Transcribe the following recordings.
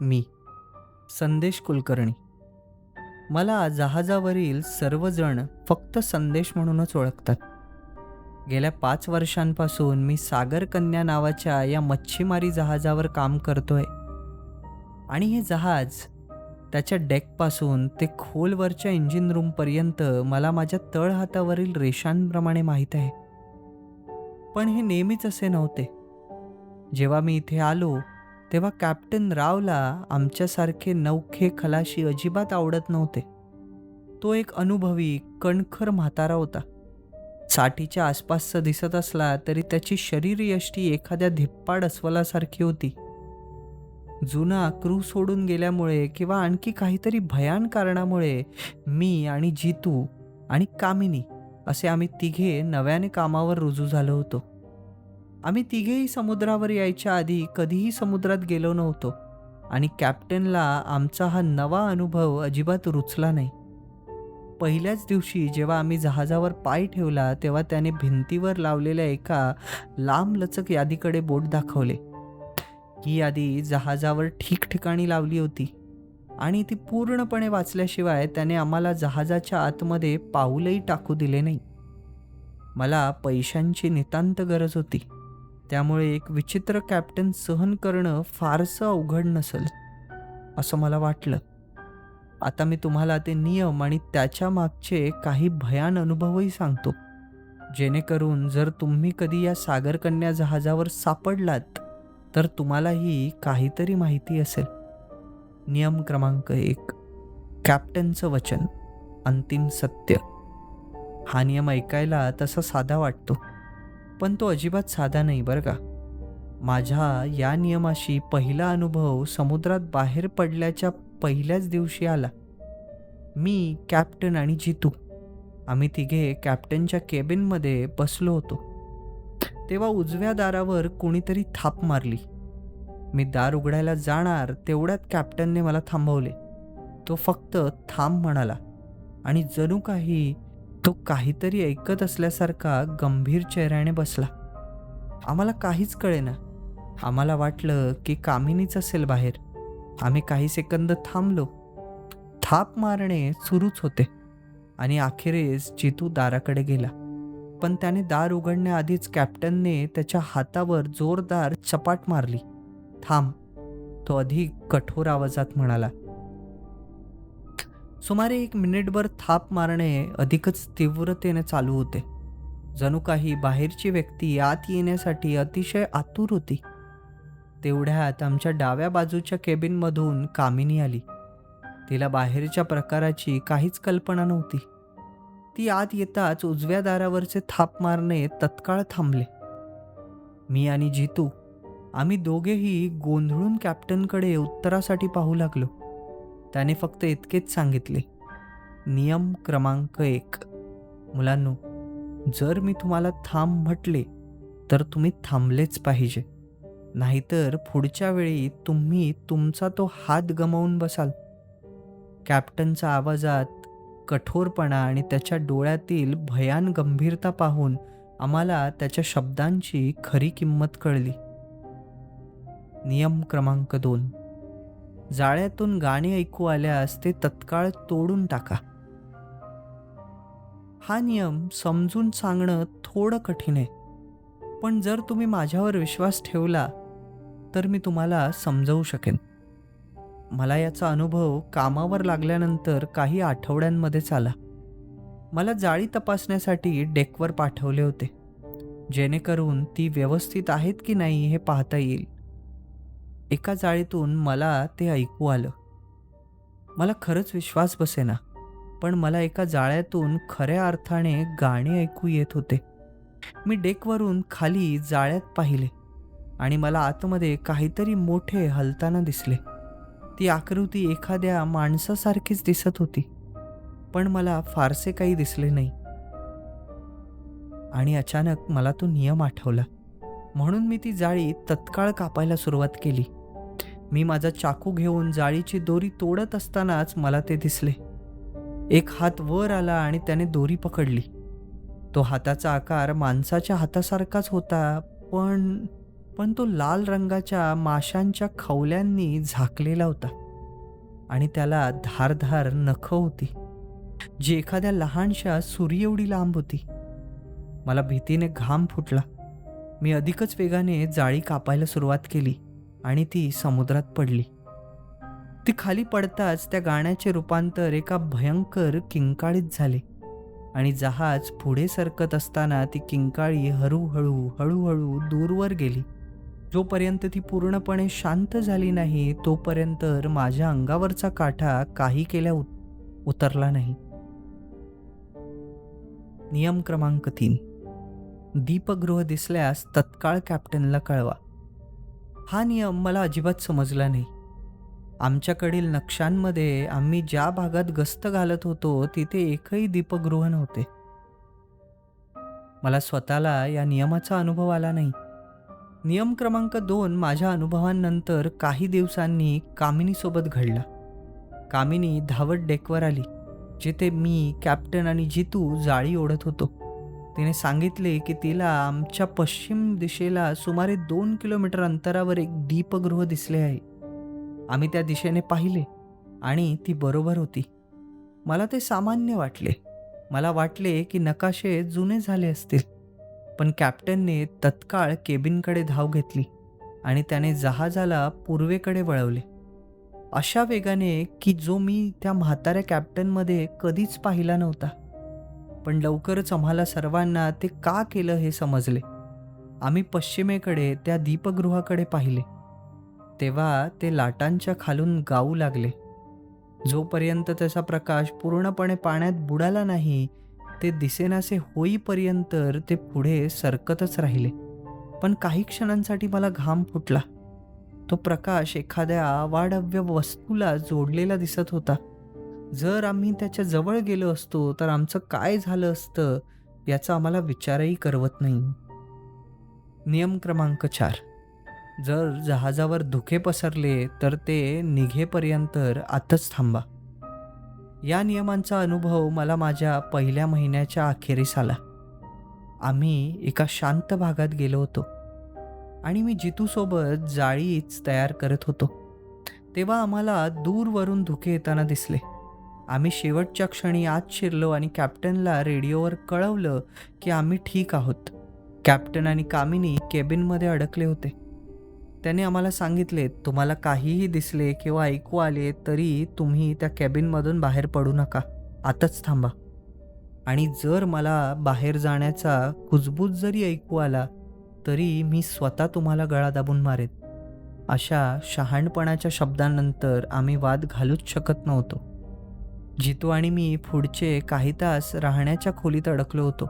मी. संदेश कुलकर्णी. मला जहाजावरील सर्वजण फक्त संदेश म्हणूनच ओळखतात. गेल्या पाच वर्षांपासून मी सागर कन्या नावाच्या या मच्छीमारी जहाजावर काम करतोय. आणि हे जहाज त्याच्या डेकपासून ते खोलवरच्या इंजिन रूमपर्यंत मला माझ्या तळहातावरील रेषांप्रमाणे माहीत आहे. पण हे नेहमीच असे नव्हते. जेव्हा मी इथे आलो तेव्हा कॅप्टन रावला आमच्यासारखे नौखे खलाशी अजिबात आवडत नव्हते. तो एक अनुभवी कणखर म्हातारा होता. साठीच्या आसपासचा दिसत असला तरी त्याची शरीरयष्टी एखाद्या धिप्पाड अस्वलासारखी होती. जुना क्रू सोडून गेल्यामुळे किंवा आणखी काहीतरी भयान कारणामुळे मी आणि जितू आणि कामिनी असे आम्ही तिघे नव्याने कामावर रुजू झालो होतो. आम्ही तिघेही समुद्रावर यायच्या आधी कधीही समुद्रात गेलो नव्हतो आणि कॅप्टनला आमचा हा नवा अनुभव अजिबात रुचला नाही. पहिल्याच दिवशी जेव्हा आम्ही जहाजावर पाय ठेवला तेव्हा त्याने भिंतीवर लावलेल्या एका लांब लचक यादीकडे बोट दाखवले. ही यादी जहाजावर ठिकठिकाणी लावली होती आणि ती पूर्णपणे वाचल्याशिवाय त्याने आम्हाला जहाजाच्या आतमध्ये पाऊलही टाकू दिले नाही. मला पैशांची नितांत गरज होती. त्यामुळे एक विचित्र कॅप्टन सहन करणं फारसं अवघड नसेल असं मला वाटलं. आता मी तुम्हाला ते नियम आणि त्याच्या मागचे काही भयान अनुभवही सांगतो. जेणेकरून जर तुम्ही कधी या सागरकन्या जहाजावर सापडलात तर तुम्हालाही काहीतरी माहिती असेल. नियम क्रमांक एक. कॅप्टनचं वचन. अंतिम सत्य. हा नियम ऐकायला तसा साधा वाटतो. पण तो अजिबात साधा नाही बरं का. माझ्या या नियमाशी पहिला अनुभव समुद्रात बाहेर पडल्याच्या पहिल्याच दिवशी आला. मी कॅप्टन आणि जितू. आम्ही तिघे कॅप्टनच्या केबिनमध्ये बसलो होतो. तेव्हा उजव्या दारावर कोणीतरी थाप मारली. मी दार उघडायला जाणार तेवढ्यात कॅप्टनने मला थांबवले. तो फक्त थांब म्हणाला आणि जणू काही तो काहीतरी ऐकत असल्यासारखा गंभीर चेहऱ्याने बसला. आम्हाला काहीच कळेना. आम्हाला वाटलं की कामिनीच असेल बाहेर. आम्ही काही सेकंद थांबलो. थाप मारणे सुरूच होते आणि अखेरीस जितू दाराकडे गेला. पण त्याने दार उघडण्याआधीच कॅप्टनने त्याच्या हातावर जोरदार चपाट मारली. थांब तो अधिक कठोर आवाजात म्हणाला. सुमारे एक मिनिटभर थाप मारणे अधिकच तीव्रतेने चालू होते. जणू काही बाहेरची व्यक्ती आत येण्यासाठी अतिशय आतुर होती. तेवढ्यात आमच्या डाव्या बाजूच्या केबिनमधून कामिनी आली. तिला बाहेरच्या प्रकाराची काहीच कल्पना नव्हती. ती आत येताच उजव्या दारावरचे थाप मारणे तत्काळ थांबले. मी आणि जितू आम्ही दोघेही गोंधळून कॅप्टनकडे उत्तरासाठी पाहू लागलो. त्याने फक्त इतकेच सांगितले नियम क्रमांक एक. मुलांनो जर मी तुम्हाला थांब म्हटले तर तुम्ही थांबलेच पाहिजे. नाहीतर पुढच्या वेळी तुम्ही तुमचा तो हात गमावून बसाल. कॅप्टनचा आवाजात कठोरपणा आणि त्याच्या डोळ्यातील भयान गंभीरता पाहून आम्हाला त्याच्या शब्दांची खरी किंमत कळली. नियम क्रमांक दोन. जाळ्यातून गाणी ऐकू आल्यास ते तत्काळ तोडून टाका. हा नियम समजून सांगणं थोडं कठीण आहे. पण जर तुम्ही माझ्यावर विश्वास ठेवला तर मी तुम्हाला समजवू शकेन. मला याचा अनुभव कामावर लागल्यानंतर काही आठवड्यांमध्येच आला मला जाळी तपासण्यासाठी डेकवर पाठवले होते. जेणेकरून ती व्यवस्थित आहेत की नाही हे पाहता येईल. एका जाळीतून मला ते ऐकू आलं. मला खरंच विश्वास बसेना पण मला एका जाळ्यातून खऱ्या अर्थाने गाणे ऐकू येत होते. मी डेकवरून खाली जाळ्यात पाहिले आणि मला आतमध्ये काहीतरी मोठे हलताना दिसले. ती आकृती एखाद्या माणसासारखीच दिसत होती पण मला फारसे काही दिसले नाही. आणि अचानक मला तो नियम आठवला. म्हणून मी ती जाळी तत्काळ कापायला सुरुवात केली. मी माझा चाकू घेऊन जाळीची दोरी तोडत असतानाच मला ते दिसले. एक हात वर आला आणि त्याने दोरी पकडली. तो हाताचा आकार माणसाच्या हातासारखाच होता पण पण तो लाल रंगाच्या माशांच्या खवल्यांनी झाकलेला होता. आणि त्याला धारधार नखं होती. जी एखाद्या लहानशा सुरी एवढी लांब होती. मला भीतीने घाम फुटला. मी अधिकच वेगाने जाळी कापायला सुरुवात केली आणि ती समुद्रात पडली. ती खाली पडताच त्या गाण्याचे रूपांतर एका भयंकर किंकाळीत झाले आणि जहाज पुढे सरकत असताना ती किंकाळी हळूहळू हळूहळू दूरवर गेली. जोपर्यंत ती पूर्णपणे शांत झाली नाही तोपर्यंत माझ्या अंगावरचा काठा काही केल्या उत- उतरला नाही. नियम क्रमांक तीन. दीपगृह दिसल्यास तत्काळ कॅप्टनला कळवा. हा नियम मला अजिबात समजला नाही. आमच्याकडील नक्षांमध्ये आम्ही ज्या भागात गस्त घालत होतो तिथे एकही दीपगृह नव्हते. मला स्वतःला या नियमाचा अनुभव आला नाही. नियम क्रमांक दोन माझ्या अनुभवांनंतर काही दिवसांनी कामिनीसोबत घडला. कामिनी धावत डेकवर आली जिथे मी कॅप्टन आणि जितू जाळी ओढत होतो. तिने सांगितले की तिला आमच्या पश्चिम दिशेला सुमारे दोन किलोमीटर अंतरावर एक दीपगृह दिसले आहे. आम्ही त्या दिशेने पाहिले आणि ती बरोबर होती. मला ते सामान्य वाटले. मला वाटले की नकाशे जुने झाले असतील. पण कॅप्टनने तत्काळ केबिनकडे धाव घेतली आणि त्याने जहाजाला पूर्वेकडे वळवले. अशा वेगाने की जो मी त्या म्हाताऱ्या कॅप्टनमध्ये कधीच पाहिला नव्हता. पण लवकरच आम्हाला सर्वांना ते का केलं हे समजले. आम्ही पश्चिमेकडे त्या दीपगृहाकडे पाहिले. तेव्हा ते लाटांच्या खालून गाऊ लागले. जोपर्यंत त्याचा प्रकाश पूर्णपणे पाण्यात बुडाला नाही ते दिसेनासे होईपर्यंत ते पुढे सरकतच राहिले. पण काही क्षणांसाठी मला घाम फुटला. तो प्रकाश एखाद्या अवाढव्य वस्तूला जोडलेला दिसत होता. जर आम्ही त्याच्याजवळ गेलो असतो तर आमचं काय झालं असतं याचा आम्हाला विचारही करवत नाही. नियम क्रमांक चार. जर जहाजावर धुके पसरले तर ते निघेपर्यंत आतच थांबा. या नियमांचा अनुभव मला माझ्या पहिल्या महिन्याच्या अखेरीस आला. आम्ही एका शांत भागात गेलो होतो आणि मी जितूसोबत जाळीच तयार करत होतो तेव्हा आम्हाला दूरवरून धुके येताना दिसले. आम्ही शेवटच्या क्षणी आत शिरलो आणि कॅप्टनला रेडिओवर कळवलं की आम्ही ठीक आहोत. कॅप्टन आणि कामिनी केबिनमध्ये अडकले होते. त्याने आम्हाला सांगितले तुम्हाला काहीही दिसले किंवा ऐकू आले तरी तुम्ही त्या कॅबिनमधून बाहेर पडू नका. आतच थांबा. आणि जर मला बाहेर जाण्याचा कुजबूज जरी ऐकू आला तरी मी स्वतः तुम्हाला गळा दाबून मारेन. अशा शहाणपणाच्या शब्दांनंतर आम्ही वाद घालूच शकत नव्हतो. जितू आणि मी पुढचे काही तास राहण्याच्या खोलीत अडकलो होतो.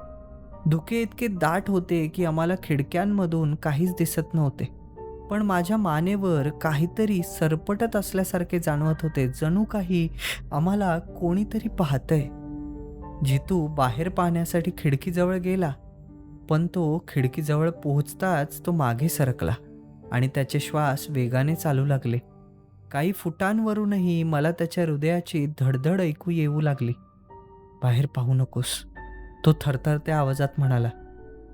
धुके इतके दाट होते की आम्हाला खिडक्यांमधून काहीच दिसत नव्हते. पण माझ्या मानेवर काहीतरी सरपटत असल्यासारखे जाणवत होते जणू काही आम्हाला कोणीतरी पाहतंय. जितू बाहेर पाहण्यासाठी खिडकीजवळ गेला पण तो खिडकीजवळ पोहोचताच तो मागे सरकला आणि त्याचे श्वास वेगाने चालू लागले. काही फुटांवरूनही मला त्याच्या हृदयाची धडधड ऐकू येऊ लागली. बाहेर पाहू नकोस तो थरथरत्या आवाजात म्हणाला.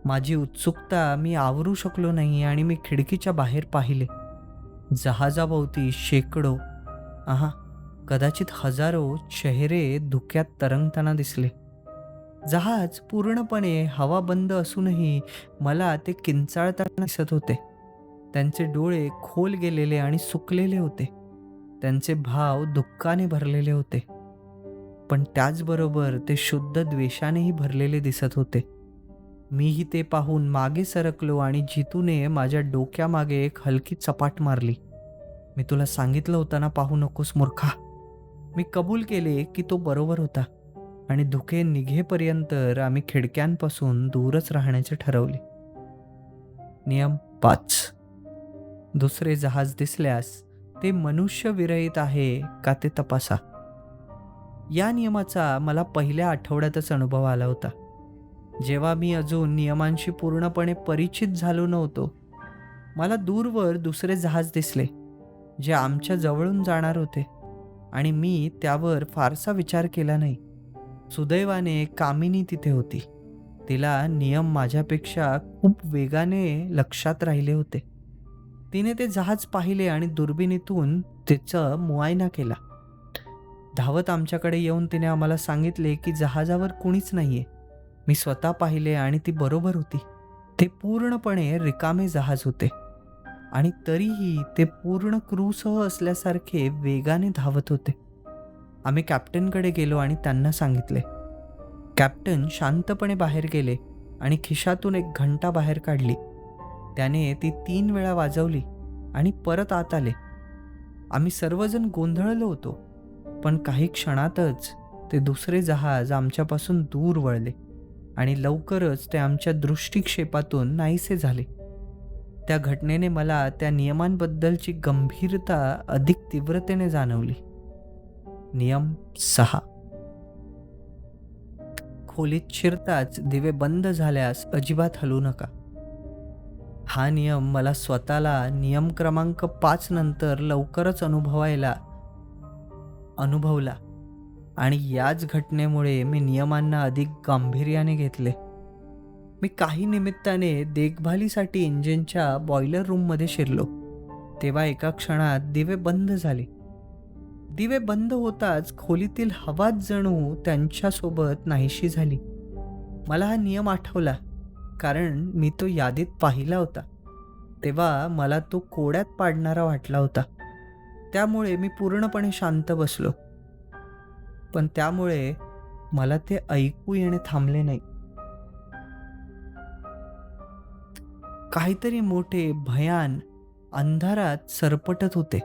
माझी उत्सुकता मी आवरू शकलो नाही आणि मी खिडकीच्या बाहेर पाहिले. जहाजाभोवती शेकडो आहा कदाचित हजारो चेहरे धुक्यात तरंगताना दिसले. जहाज पूर्णपणे हवा बंद असूनही मला ते किंचाळताना दिसत होते. त्यांचे डोळे खोल गेलेले आणि सुकलेले होते. त्यांचे भाव दुःखाने भरलेले होते. पण त्याचबरोबर ते शुद्ध द्वेषानेही भरलेले दिसत होते. मीही ते पाहून मागे सरकलो आणि जितूने माझ्या डोक्यामागे एक हलकी चपाट मारली. मी तुला सांगितलं होतं ना पाहू नकोस मूर्खा. मी कबूल केले की तो बरोबर होता आणि धुके निघेपर्यंत आम्ही खिडक्यांपासून दूरच राहण्याचे ठरवले. नियम पाच. दुसरे जहाज दिसल्यास ते मनुष्य विरहित आहे का ते तपासा. या नियमाचा मला पहिल्या आठवड्यातच अनुभव आला होता. जेव्हा मी अजून नियमांशी पूर्णपणे परिचित झालो नव्हतो मला दूरवर दुसरे जहाज दिसले जे आमच्या जवळून जाणार होते आणि मी त्यावर फारसा विचार केला नाही. सुदैवाने कामिनी तिथे होती. तिला नियम माझ्यापेक्षा खूप वेगाने लक्षात राहिले होते. तिने ते जहाज पाहिले आणि दुर्बिणीतून तिचा मुआयना केला. धावत आमच्याकडे येऊन तिने आम्हाला सांगितले की जहाजावर कुणीच नाहीये. मी स्वतः पाहिले आणि ती बरोबर होती. ते पूर्णपणे रिकामे जहाज होते. आणि तरीही ते पूर्ण क्रूसह असल्यासारखे वेगाने धावत होते. आम्ही कॅप्टनकडे गेलो आणि त्यांना सांगितले. कॅप्टन शांतपणे बाहेर गेले आणि खिशातून एक घंटा बाहेर काढली. त्याने ती तीन वेळा वाजवली आणि परत आत आले. आम्ही सर्वजण गोंधळलो होतो पण काही क्षणातच ते दुसरे जहाज आमच्यापासून दूर वळले आणि लवकरच ते आमच्या दृष्टिक्षेपातून नाहीसे झाले. त्या घटनेने मला त्या नियमांबद्दलची गंभीरता अधिक तीव्रतेने जाणवली. नियम सहा. खोलीत शिरताच दिवे बंद झाल्यास अजिबात हलू नका. हा नियम मला स्वतःला नियम क्रमांक पाच नंतर लवकरच अनुभवायला अनुभवला. आणि याच घटनेमुळे मी नियमांना अधिक गांभीर्याने घेतले. मी काही निमित्ताने देखभालीसाठी इंजिनच्या बॉयलर रूममध्ये शिरलो. तेव्हा एका क्षणात दिवे बंद झाले. दिवे बंद होताच खोलीतील हवाच जणू त्यांच्यासोबत नाहीशी झाली. मला हा नियम आठवला. कारण मी तो यादीत पाहिला होता. तेव्हा मला तो कोड्यात पाडणारा वाटला होता. त्यामुळे मी पूर्णपणे शांत बसलो. पण त्यामुळे मला ते ऐकू येणे थांबले नाही. काहीतरी मोठे भयान अंधारात सरपटत होते.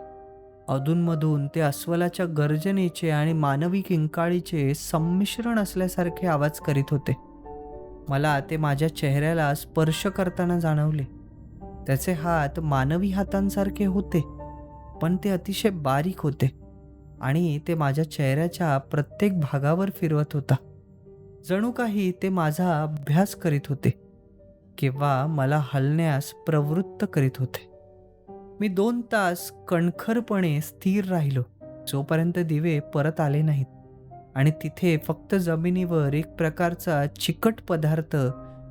अधूनमधून ते अस्वलाच्या गर्जनेचे आणि मानवी किंकाळीचे संमिश्रण असल्यासारखे आवाज करीत होते. मला ते माझ्या चेहऱ्याला स्पर्श करताना जाणवले. त्याचे हात मानवी हातांसारखे होते पण ते अतिशय बारीक होते आणि ते माझ्या चेहऱ्याच्या प्रत्येक भागावर फिरवत होता. जणू काही ते माझा अभ्यास करीत होते किंवा मला हलण्यास प्रवृत्त करीत होते. मी दोन तास कणखरपणे स्थिर राहिलो जोपर्यंत दिवे परत आले नाहीत. आणि तिथे फक्त जमिनीवर एक प्रकारचा चिकट पदार्थ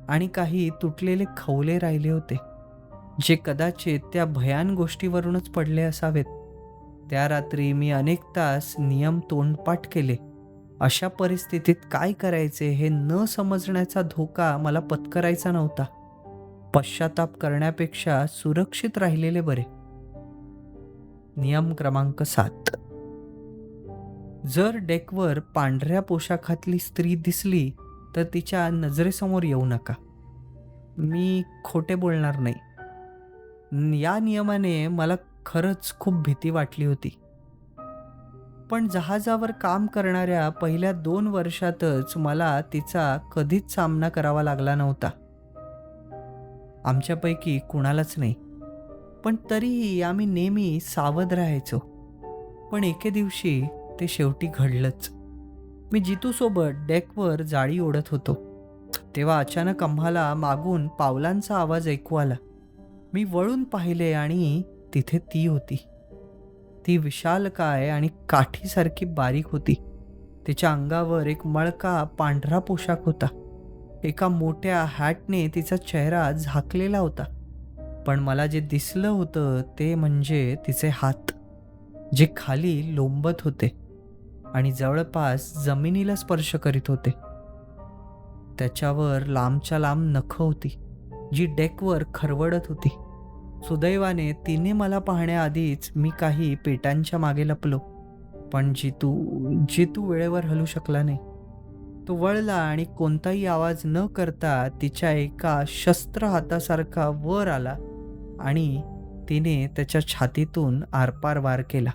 आणि काही तुटलेले खवले राहिले होते जे कदाचित त्या भयान गोष्टीवरूनच पडले असावेत. त्या रात्री मी अनेक तास नियम तोंडपाठ केले. अशा परिस्थितीत काय करायचे हे न समजण्याचा धोका मला पत्करायचा नव्हता. पश्चाताप करण्यापेक्षा सुरक्षित राहिलेले बरे. नियम क्रमांक सात. जर डेकवर पांढऱ्या पोशाखातली स्त्री दिसली तर तिच्या नजरेसमोर येऊ नका. मी खोटे बोलणार नाही. या नियमाने मला खरंच खूप भीती वाटली होती. पण जहाजावर काम करणाऱ्या पहिल्या दोन वर्षातच मला तिचा कधीच सामना करावा लागला नव्हता. आमच्यापैकी कुणालाच नाही. पण तरीही आम्ही नेहमी सावध राहायचो. पण एके दिवशी ते शेवटी घडलंच. मी जितूसोबत डेकवर जाळी ओढत होतो. तेव्हा अचानक आम्हाला मागून पावलांचा आवाज ऐकू आला. मी वळून पाहिले आणि तिथे ती होती. ती विशालकाय आणि काठीसारखी बारीक होती. तिच्या अंगावर एक मळका पांढरा पोशाख होता. एका मोठ्या हॅटने तिचा चेहरा झाकलेला होता. पण मला जे दिसलं होतं ते म्हणजे तिचे हात जे खाली लोंबत होते. आणि जवळपास जमिनीला स्पर्श करीत होते. त्याच्यावर लांबच्या लांब नखं होती जी डेकवर खरवडत होती. सुदैवाने तिने मला पाहण्याआधीच मी काही पेटांच्या मागे लपलो पण जितू जितू वेळेवर हलू शकला नाही. तो वळला आणि कोणताही आवाज न करता तिच्या एका शस्त्र हातासारखा वर आला आणि तिने त्याच्या छातीतून आरपार वार केला.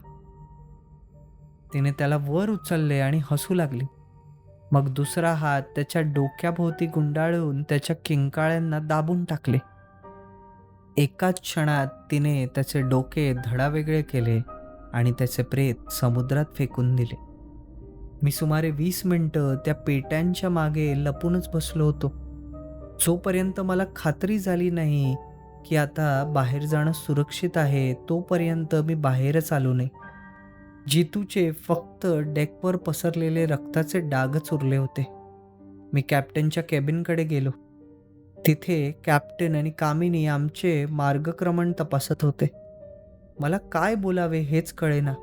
तिने त्याला वर उचलले आणि हसू लागली. मग दुसरा हात त्याच्या डोक्याभोवती गुंडाळून त्याच्या किंकाळ्यांना दाबून टाकले. एकाच क्षणात तिने त्याचे डोके धडावेगळे केले आणि त्याचे प्रेत समुद्रात फेकून दिले. मी सुमारे वीस मिनटं त्या पेट्यांच्या मागे लपूनच बसलो होतो. जोपर्यंत मला खात्री झाली नाही की आता बाहेर जाणं सुरक्षित आहे तोपर्यंत मी बाहेरच आलो नाही. जितूचे फक्त डेकवर पसरलेले रक्ताचे डागच उरले होते. मी कॅप्टनच्या केबिनकडे गेलो. तिथे कॅप्टन आणि कामिनी आमचे मार्गक्रमण तपासत होते. मला काय बोलावे हेच कळेना.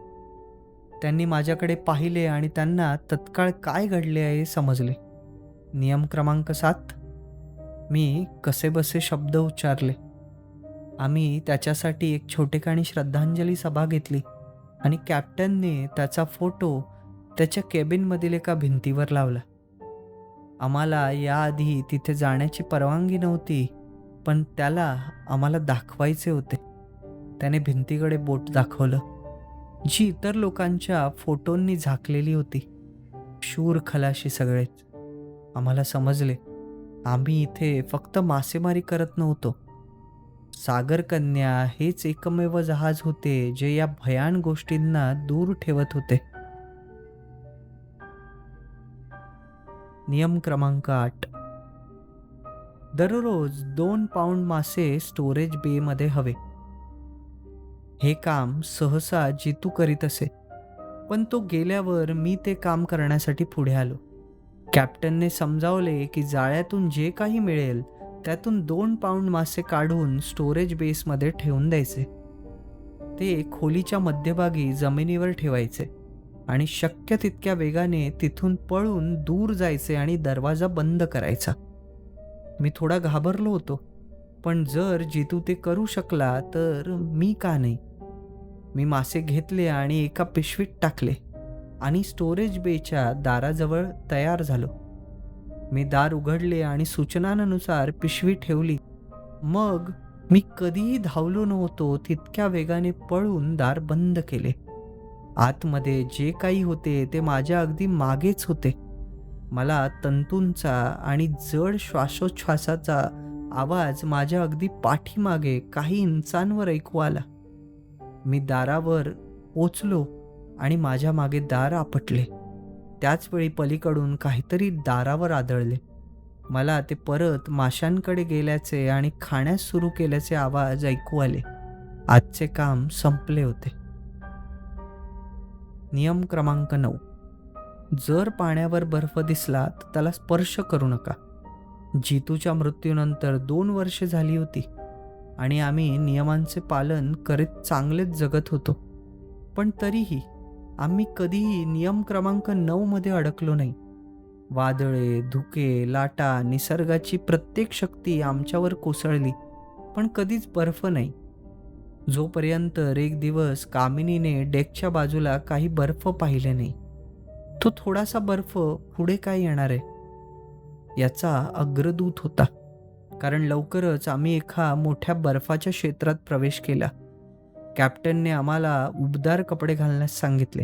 त्यांनी माझ्याकडे पाहिले आणि त्यांना तत्काळ काय घडले आहे हे समजले. नियम क्रमांक सात. मी कसेबसे शब्द उच्चारले. आम्ही त्याच्यासाठी एक छोटेखानी श्रद्धांजली सभा घेतली. आणि कॅप्टनने त्याचा फोटो त्याच्या केबिनमधील एका भिंतीवर लावला. आम्हाला याआधी तिथे जाण्याची परवानगी नव्हती पण त्याला आम्हाला दाखवायचे होते. त्याने भिंतीकडे बोट दाखवलं जी इतर लोकांच्या फोटोंनी झाकलेली होती. शूर खलाशी सगळेच. आम्हाला समजले आम्ही इथे फक्त मासेमारी करत नव्हतो. सागरकन्या हेच एकमेव जहाज होते जे या भयान गोष्टींना दूर ठेवत होते. नियम क्रमांक आठ. दररोज दोन पाऊंड मासे स्टोरेज बेमध्ये हवे. हे काम सहसा जितू करीत असे पण तो गेल्यावर मी ते काम करण्यासाठी पुढे आलो. कॅप्टनने समजावले की जाळ्यातून जे काही मिळेल त्यातून दोन पाऊंड मासे काढून स्टोरेज बेसमध्ये ठेवून द्यायचे. ते खोलीच्या मध्यभागी जमिनीवर ठेवायचे आणि शक्य तितक्या वेगाने तिथून पळून दूर जायचे आणि दरवाजा बंद करायचा. मी थोडा घाबरलो होतो पण जर जितू ते करू शकला तर मी का नाही? मी मासे घेतले आणि एका पिशवीत टाकले आणि स्टोरेज बेच्या दाराजवळ तयार झालो. मी दार उघडले आणि सूचनांनुसार पिशवी ठेवली. मग मी कधीही धावलो नव्हतो तितक्या वेगाने पळून दार बंद केले. आतमध्ये जे काही होते ते माझ्या अगदी मागेच होते. मला तंतूंचा आणि जड श्वासोच्छ्वासाचा आवाज माझ्या अगदी पाठीमागे काही इंचांवर ऐकू आला. मी दारावर पोचलो आणि माझ्या मागे दार आपटले. त्याचवेळी पलीकडून काहीतरी दारावर आदळले. मला ते परत माशांकडे गेल्याचे आणि खाण्यास सुरू केल्याचे आवाज ऐकू आले. आजचे काम संपले होते. नियम क्रमांक नऊ. जर पाण्यावर बर्फ दिसला तर त्याला स्पर्श करू नका. जितूच्या मृत्यूनंतर दोन वर्षे झाली होती आणि आम्ही नियमांचे पालन करीत चांगलेच जगत होतो. पण तरीही आम्ही कधीही नियम क्रमांक नऊमध्ये अडकलो नाही. वादळे धुके लाटा निसर्गाची प्रत्येक शक्ती आमच्यावर कोसळली पण कधीच बर्फ नाही. जोपर्यंत एक दिवस कामिनीने डेकच्या बाजूला काही बर्फ पाहिले नाही तो थोडासा बर्फ पुढे काय येणार आहे? याचा अग्रदूत होता कारण लवकरच आम्ही एका मोठ्या बर्फाच्या क्षेत्रात प्रवेश केला. कॅप्टनने आम्हाला उबदार कपडे घालण्यास सांगितले.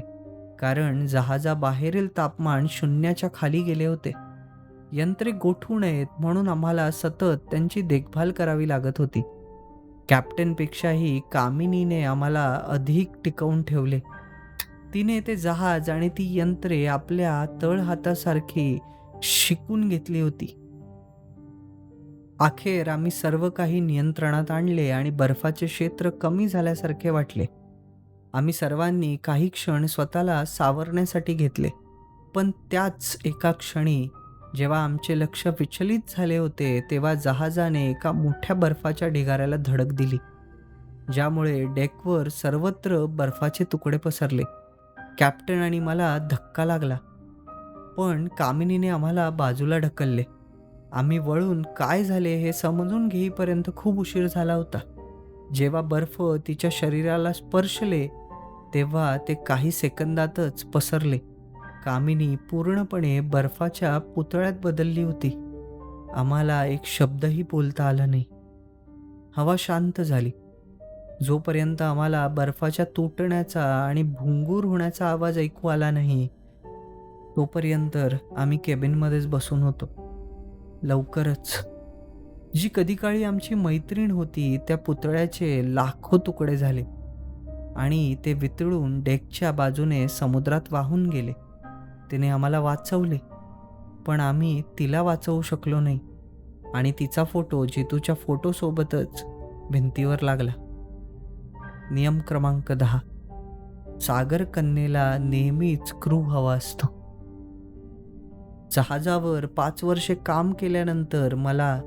कारण जहाजाबाहेरील तापमान शून्याच्या खाली गेले होते. यंत्रे गोठू नयेत म्हणून आम्हाला सतत त्यांची देखभाल करावी लागत होती. कॅप्टनपेक्षाही कामिनीने आम्हाला अधिक टिकवून ठेवले. तिने ते जहाज आणि ती यंत्रे आपल्या तळहातासारखी शिकून घेतली होती. अखेर आम्ही सर्व काही नियंत्रणात आणले आणि बर्फाचे क्षेत्र कमी झाल्यासारखे वाटले. आम्ही सर्वांनी काही क्षण स्वतःला सावरण्यासाठी घेतले. पण त्याच एका क्षणी जेव्हा आमचे लक्ष विचलित झाले होते तेव्हा जहाजाने एका मोठ्या बर्फाच्या ढिगाऱ्याला धडक दिली ज्यामुळे डेकवर सर्वत्र बर्फाचे तुकडे पसरले. कॅप्टन आणि मला धक्का लागला पण कामिनीने आम्हाला बाजूला ढकलले. आम्ही वळून काय झाले हे समजून घेईपर्यंत खूप उशीर झाला होता. जेव्हा बर्फ तिच्या शरीराला स्पर्शले तेव्हा ते काही सेकंदातच पसरले. कामिनी पूर्णपणे बर्फाच्या पुतळ्यात बदलली होती. आम्हाला एक शब्दही बोलता आला नाही. हवा शांत झाली. जोपर्यंत आम्हाला बर्फाच्या तुटण्याचा आणि भुंगूर होण्याचा आवाज ऐकू आला नाही तोपर्यंत आम्ही केबिनमध्येच बसून होतो. लवकरच. जी कधी काळी आमची मैत्रीण होती त्या पुतळ्याचे लाखो तुकडे झाले आणि ते वितळून डेकच्या बाजूने समुद्रात वाहून गेले. तिने आम्हाला वाचवले पण आम्ही तिला वाचवू शकलो नाही आणि तिचा फोटो जितूच्या फोटोसोबतच भिंतीवर लागला. नियम क्रमांक दहा. सागर कन्येला नेहमीच क्रू हवा असतो. जहाजावर पाच वर्षे काम केल्यानंतर मला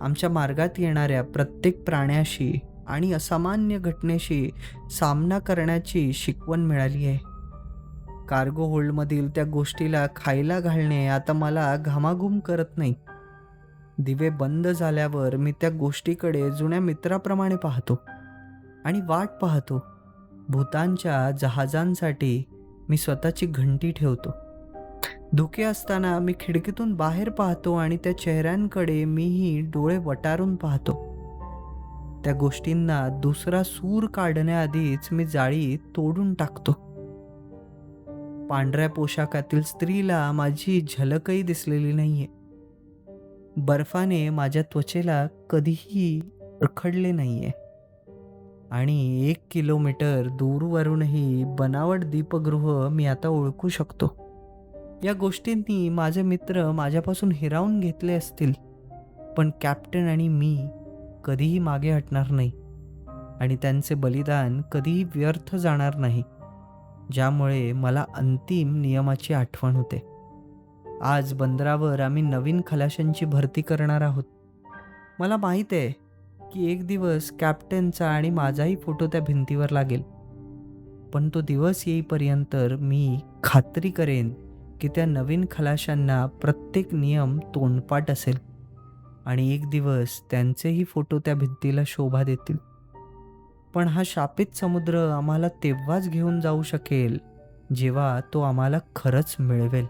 आमच्या मार्गात येणाऱ्या प्रत्येक प्राण्याशी आणि असामान्य घटनेशी सामना करण्याची शिकवण मिळाली आहे. कार्गो होल्डमधील त्या गोष्टीला खायला घालणे आता मला घामाघूम करत नाही. दिवे बंद झाल्यावर मी त्या गोष्टीकडे जुन्या मित्राप्रमाणे पाहतो आणि वाट पाहतो. भूतांच्या जहाजांसाठी मी स्वतःची घंटी ठेवतो. धुके असताना मी खिडकीतून बाहेर पाहतो आणि त्या चेहऱ्यांकडे मीही डोळे वटारून पाहतो. त्या गोष्टींना दुसरा सूर काढण्याआधीच मी जाळी तोडून टाकतो. पांढऱ्या पोशाखातील स्त्रीला माझी झलकही दिसलेली नाहीये. बर्फाने माझ्या त्वचेला कधीही रखडले नाहीये. आणि एक किलोमीटर दूरवरूनही बनावट दीपगृह मी आता ओळखू शकतो. या गोष्टींनी माझे मित्र माझ्यापासून हिरावून घेतले असतील. पण कॅप्टन आणि मी कधीही मागे हटणार नाही. आणि त्यांचे बलिदान कधीही व्यर्थ जाणार नाही. ज्यामुळे मला अंतिम नियमाची आठवण होते. आज बंदरावर आम्ही नवीन खलाशांची भरती करणार आहोत. मला माहीत आहे की एक दिवस कॅप्टनचा आणि माझाही फोटो त्या भिंतीवर लागेल. पण तो दिवस येईपर्यंत मी खात्री करेन की त्या नवीन खलाशांना प्रत्येक नियम तोंडपाठ असेल. आणि एक दिवस त्यांचेही फोटो त्या भिंतीला शोभा देतील. पण हा शापित समुद्र आम्हाला तेव्हाच घेऊन जाऊ शकेल जेव्हा तो आम्हाला खरंच मिळवेल.